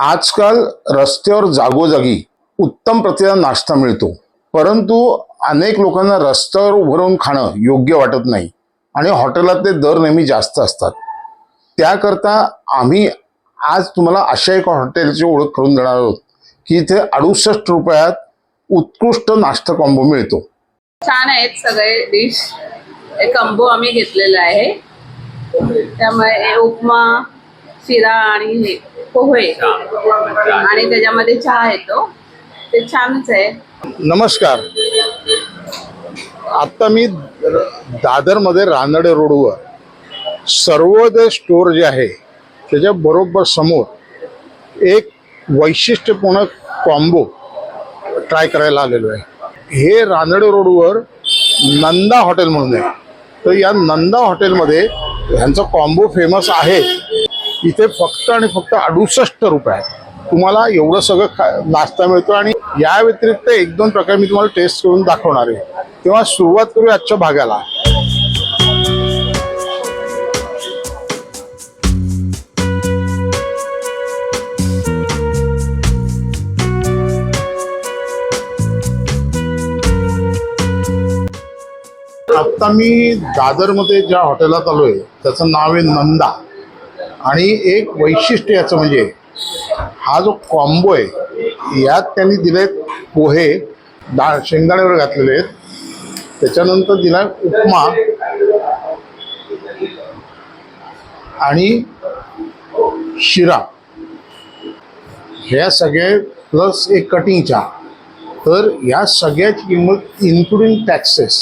आजकाल रस्त्यावर जागोजागी उत्तम प्रतीचा नाश्ता मिळतो. परंतु अनेक लोकांना रस्त्यावर उभं राहून खाणं योग्य वाटत नाही आणि हॉटेलातले दर नेहमी जास्त असतात. त्याकरता आम्ही आज तुम्हाला अशा एका हॉटेलची ओळख करून देणार आहोत की इथे अडुसष्ट रुपयात उत्कृष्ट नाश्ता कॉम्बो मिळतो. छान आहेत सगळे डिश कॉम्बो आम्ही घेतलेला आहे. त्यामुळे उपमा शिरा आणि हे पोहे. आणि त्याच्यामध्ये चहा येतो. ते छानच आहे. नमस्कार. आता मी दादरमध्ये रानडे रोडवर सर्वोदय स्टोअर जे आहे त्याच्या बरोबर समोर एक वैशिष्ट्यपूर्ण कॉम्बो ट्राय करायला आलेलो आहे. हे रानडे रोडवर नंदा हॉटेल म्हणून आहे. तर या नंदा हॉटेलमध्ये ह्यांचा कॉम्बो फेमस आहे. इथे फक्त आणि फक्त अडुसष्ट रुपये तुम्हाला एवढं सगळं खा नाश्ता मिळतो आणि या व्यतिरिक्त एक दोन प्रकार मी तुम्हाला टेस्ट करून दाखवणार आहे. तेव्हा सुरुवात करूया आजच्या भागाला. आता मी दादरमध्ये ज्या हॉटेलात आलोय त्याचं नाव आहे नंदा. आणि एक वैशिष्ट्य याचं म्हणजे हा जो कॉम्बो आहे यात त्यांनी दिले पोहे डाळ शेंगदाण्यावर घातलेले आहेत. त्याच्यानंतर दिला उपमा. आणि शिरा. ह्या सगळे प्लस एक कटिंग चहा तर या सगळ्याची किंमत इन्क्लुडिंग टॅक्सेस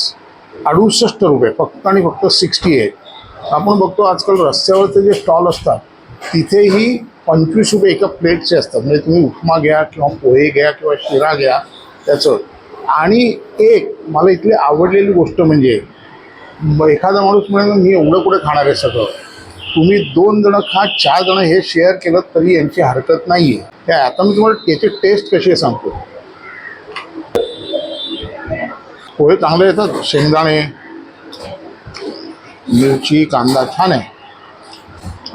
अडुसष्ट रुपये फक्त आणि फक्त सिक्स्टी एट आपण बघतो आजकाल रस्त्यावरचे जे स्टॉल असतात तिथेही पंचवीस रुपये एका प्लेटचे असतात. म्हणजे तुम्ही उपमा घ्या किंवा पोहे घ्या किंवा शिरा घ्या त्याचं. आणि एक मला इथली आवडलेली गोष्ट म्हणजे एखादा माणूस म्हणेल मी एवढं कुठे खाणार आहे सगळं? तुम्ही दोन जणं खा चार जणं हे शेअर केलं तरी यांची हरकत नाही आहे त्या आता मी तुम्हाला त्याची टेस्ट कशी आहे सांगतो. पोहे चांगले येतात शेंगदाणे मिरची कांदा छान आहे.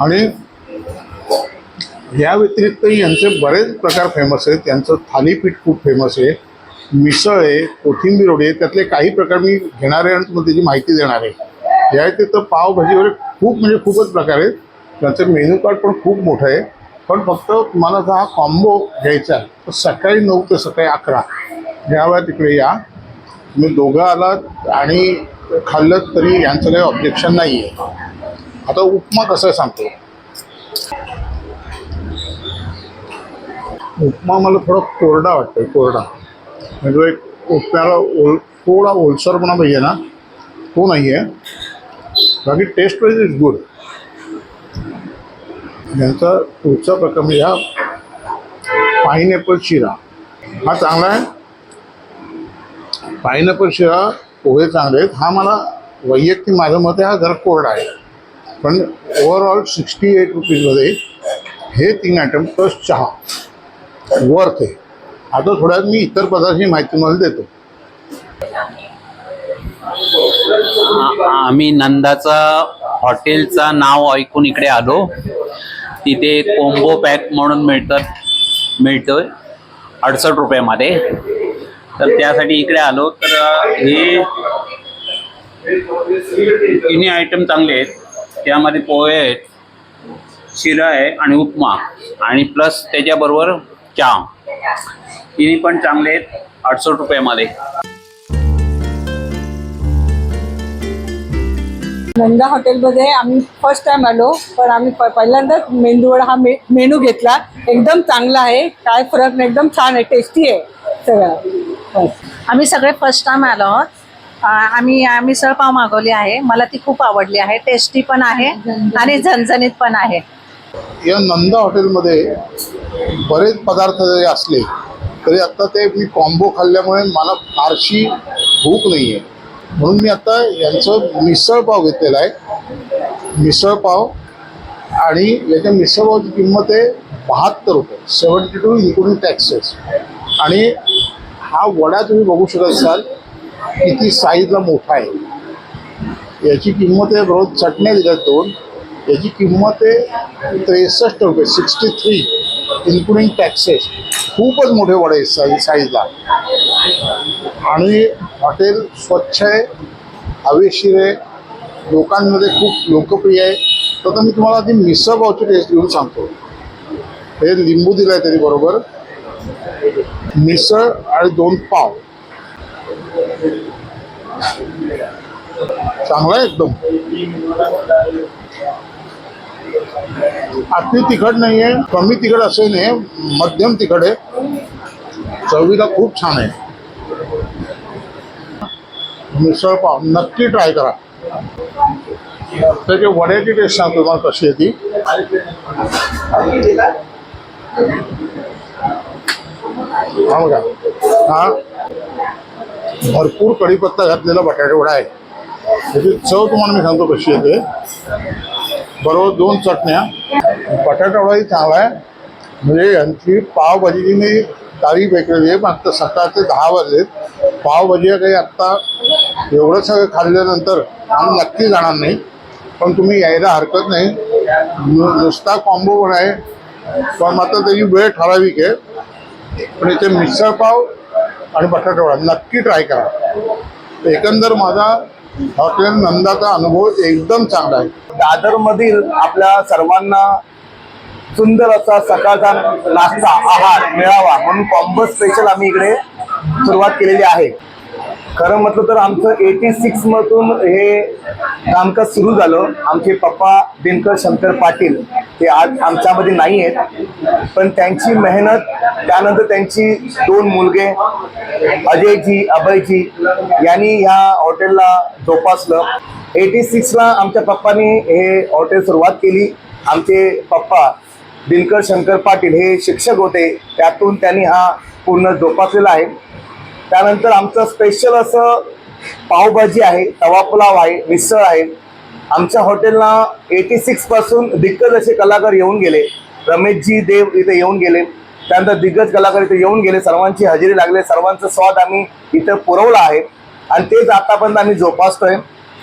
आणि या व्यतिरिक्त यांचे बरेच प्रकार फेमस आहेत. त्यांचं थालीपीठ खूप फेमस आहे. मिसळ आहे कोथिंबीर वडी आहे. त्यातले काही प्रकार मी घेणार आहे आणि तुम्हाला त्याची माहिती देणार आहे. या व्यतिरिक्त पावभाजी वगैरे खूप म्हणजे खूपच प्रकार आहेत. त्यांचं मेन्यू कार्ड पण खूप मोठं आहे. पण फक्त तुम्हाला जर हा कॉम्बो घ्यायचा आहे. तर सकाळी नऊ ते सकाळी अकरा. या वेळा तिकडे या. तुम्ही दोघं आलात आणि खाल्लं तरी यांचं काही ऑब्जेक्शन नाही आहे आता उपमा कसं आहे सांगतो? उपमा मला थोडा कोरडा वाटतो कोरडा. म्हणजे एक उपम्याला ओल थोडा ओलसरपणा पाहिजे ना? तो नाही आहे बाकी टेस्ट वाईज इज गुड यांचा पुढचा प्रकार म्हणजे हा पाईनॅपल शिरा. हा चांगला आहे? पाईनॅपल शिरा पोहे चांगले आहेत. हा मला वैयक्तिक माझं मत आहे हा जरा कोरडा आहे. पण ओव्हरऑल सिक्स्टी एट रुपीजमध्ये हे तीन आयटम प्लस चहा. वर्थ आहे. आता थोड्या मी इतर पदार्थाची माहिती मला देतो. आम्ही नंदाचा हॉटेलचा नाव ऐकून इकडे आलो. तिथे कोंबो पॅक म्हणून मिळतात मिळतोय. अडसष्ट रुपयामध्ये. तर त्यासाठी इकडे आलो. तर हे तिन्ही आयटम चांगले आहेत. त्यामध्ये पोहे आहेत शिरा आहे आणि उपमा. आणि प्लस त्याच्याबरोबर चहा. तिन्ही पण चांगले आहेत. अडसष्ट रुपयामध्ये. नंदा हॉटेलमध्ये आम्ही फर्स्ट टाइम आलो पण आम्ही प- पहिल्यांदाच मेंदूवडा हा मेनू घेतला. एकदम चांगला आहे. काय फरक नाही. एकदम छान आहे. टेस्टी आहे सगळं. हो. आम्ही सगळे फर्स्ट टाइम आलो आहोत. आम्ही मिसळपाव मिसळ पाव मागवली आहे. मला ती खूप आवडली आहे. टेस्टी पण आहे आणि झणझणीत पण आहे. या नंदा हॉटेलमध्ये बरेच पदार्थ जरी असले तरी आता ते मी कॉम्बो खाल्ल्यामुळे मला फारशी भूक नाही आहे म्हणून मी आता यांचं मिसळपाव घेतलेला आहे. मिसळपाव आणि याच्या मिसळपावची किंमत आहे बहात्तर रुपये. सेवन्टी टू इन्क्लुडिंग टॅक्सेस आणि हा वडा तुम्ही बघू शकत असाल किती साईजला मोठा आहे. याची किंमत आहे रोज चटण्या दिल्यात दोन. याची किंमत आहे त्रेसष्ट रुपये सिक्स्टी थ्री इन्क्लुडिंग टॅक्सेस खूपच मोठे वडे आहेत साई साईजला आणि हॉटेल स्वच्छ आहे हवेशीर आहे. लोकांमध्ये खूप लोकप्रिय आहे. तर मी तुम्हाला आधी मिसळ पावची टेस्ट घेऊन सांगतो. हे लिंबू दिलं आहे तरी बरोबर. मिसळ आणि दोन पाव. चांगला आहे एकदम. अति तिखट नाही आहे कमी तिखट असे नाही मध्यम तिखट आहे. चवीला खूप छान आहे. मिसळ पाव नक्की ट्राय करा. त्याच्या वड्याची टेस्ट सांगतो तुम्हाला कशी आहे ती. हा बघा हा? भरपूर कढीपत्ता घातलेला बटाटेवडा आहे. त्याची चव तुम्हाला मी सांगतो कशी येते बरोबर दोन चटण्या. बटाटावडाही चांगला आहे. म्हणजे यांची पावभाजी मी तारीफ ऐकलेली आहे मागचं सकाळचे दहा वाजलेत पावभाजी काही आत्ता एवढं सगळं खाल्ल्यानंतर आम्ही नक्की जाणार नाही. पण तुम्ही यायला हरकत नाही. नुसता कॉम्बो पण आहे. पण मात्र त्याची वेळ ठराविक आहे. पण इथे मिसळपाव आणि बटाटवडा नक्की ट्राय करा. एकंदर माझा हॉटेल नंदाचा अनुभव एकदम चांगला आहे. दादर मधील आपल्या सर्वांना सुंदर असा सकाळचा नाश्ता आहार मिळावा म्हणून कॉम्बो स्पेशल आम्ही इकडे सुरुवात केलेली आहे. खरं म्हटलं तर आमचं एटी सिक्स मधून हे कामकाज सुरू झालं. आमचे पप्पा दिनकर शंकर पाटील ते आज आमच्यामध्ये नाही आहेत. पण त्यांची मेहनत त्यानंतर त्यांची दोन मुलगे अजयजी अभयजी यांनी ह्या हॉटेलला जोपासलं. एटी सिक्सला आमच्या पप्पानी हे हॉटेल सुरुवात केली. आमचे पप्पा दिनकर शंकर पाटील हे शिक्षक होते. त्यातून त्यांनी हा पूर्ण जोपासलेला आहे. त्यानंतर आमचं स्पेशल असं पावभाजी आहे तवा पुलाव आहे मिसळ आहे. आमच्या हॉटेलला एटी सिक्सपासून दिग्गज असे कलाकार येऊन गेले. रमेशजी देव इथे येऊन गेले. त्यानंतर दिग्गज कलाकार इथे येऊन गेले. सर्वांची हजेरी लागले. सर्वांचा स्वाद आम्ही इथं पुरवला आहे. आणि तेच आतापर्यंत आम्ही जोपासतोय.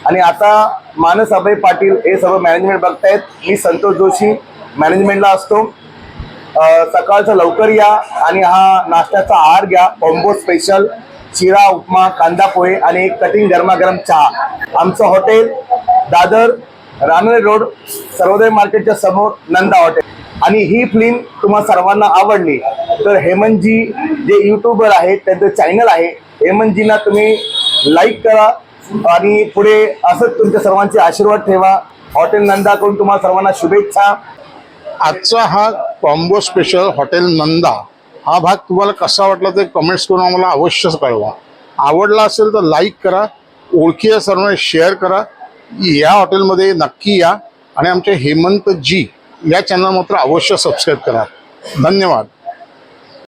आणि आता मानस अभय पाटील हे सर्व मॅनेजमेंट बघतायत. मी संतोष जोशी मॅनेजमेंटला असतो. सकाळचं लवकर या आणि हा नाश्त्याचा आहार घ्या. कॉम्बो स्पेशल शिरा उपमा कांदा पोहे आणि एक कटिंग गरमागरम चहा. आमचं हॉटेल दादर रानवे रोड सर्वोदय मार्केटच्या समोर नंदा हॉटेल आणि ही फिल्म तुम्हा सर्वांना आवडली तर हेमंतजी जे युट्यूबर आहेत त्यांचं चॅनल आहे हेमंतजींना तुम्ही लाईक करा आणि पुढे असंच तुमच्या सर्वांचे आशीर्वाद ठेवा. हॉटेल नंदाकडून तुम्हाला सर्वांना शुभेच्छा. आजचा हा कॉम्बो स्पेशल हॉटेल नंदा हा भाग तुम्हाला कसा वाटला ते कमेंट्स करून आम्हाला अवश्यच कळवा. आवडला असेल तर लाईक करा ओळखी सर्वांना शेअर करा या हॉटेलमध्ये नक्की या आणि आमचे हेमंत जी या चॅनल मात्र अवश्य सबस्क्राईब करा. धन्यवाद.